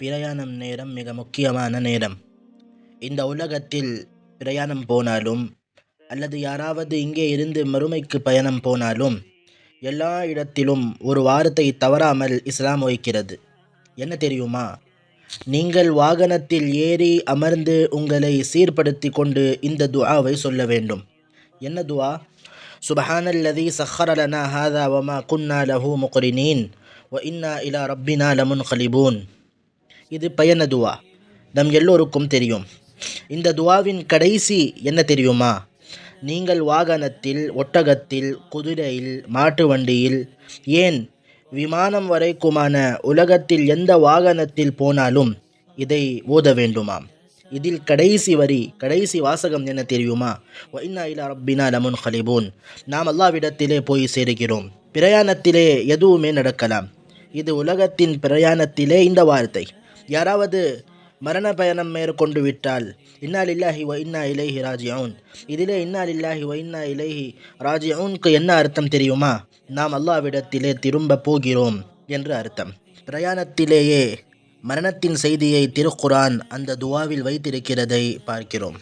பிரயாணம் நேரம் மிக முக்கியமான நேரம். இந்த உலகத்தில் பிரயாணம் போனாலும் அல்லது யாராவது இங்கே இருந்து மறுமைக்கு பயணம் போனாலும் எல்லா இடத்திலும் ஒரு வாரத்தை தவறாமல் இஸ்லாம் வைக்கிறது என்ன தெரியுமா? நீங்கள் வாகனத்தில் ஏறி அமர்ந்து உங்களை சீர்படுத்தி கொண்டு இந்த துஆவை சொல்ல வேண்டும். என்ன துவா சுபஹானல்லதி சஹரலனா ஹாதா வமா குன்னா லஹு முக்ரினீன் வ இன்னா இலா ரப்பினா லமுன் ஹலிபூன் இது பயண துவா. நம் எல்லோருக்கும் தெரியும். இந்த துவாவின் கடைசி என்ன தெரியுமா? நீங்கள் வாகனத்தில் ஒட்டகத்தில் குதிரையில் மாட்டு வண்டியில் ஏன் விமானம் வரைக்குமான உலகத்தில் எந்த வாகனத்தில் போனாலும் இதை ஓத வேண்டுமாம். இதில் கடைசி வரி கடைசி வாசகம் என்ன தெரியுமா? ஒயின்னா இலா ரப்பினா லமுன் ஹலிபூன். நாம் அல்லாவிடத்திலே போய் சேருகிறோம். பிரயாணத்திலே எதுவுமே நடக்கலாம். இது உலகத்தின் பிரயாணத்திலே இந்த வார்த்தை. யாராவது மரண பயணம் மேற்கொண்டு விட்டால் இன்னா இல்லாஹி வ இன்னா இலைஹி ராஜிஊன் இதிலே இன்னா இல்லாஹி வ இன்னா இலைஹி ராஜிஊனுக்கு என்ன அர்த்தம் தெரியுமா? நாம் அல்லாவிடத்திலே திரும்ப போகிறோம் என்று அர்த்தம். பிரயாணத்திலேயே மரணத்தின் செய்தியை திருக்குரான் அந்த துவாவில் வைத்திருக்கிறதை பார்க்கிறோம்.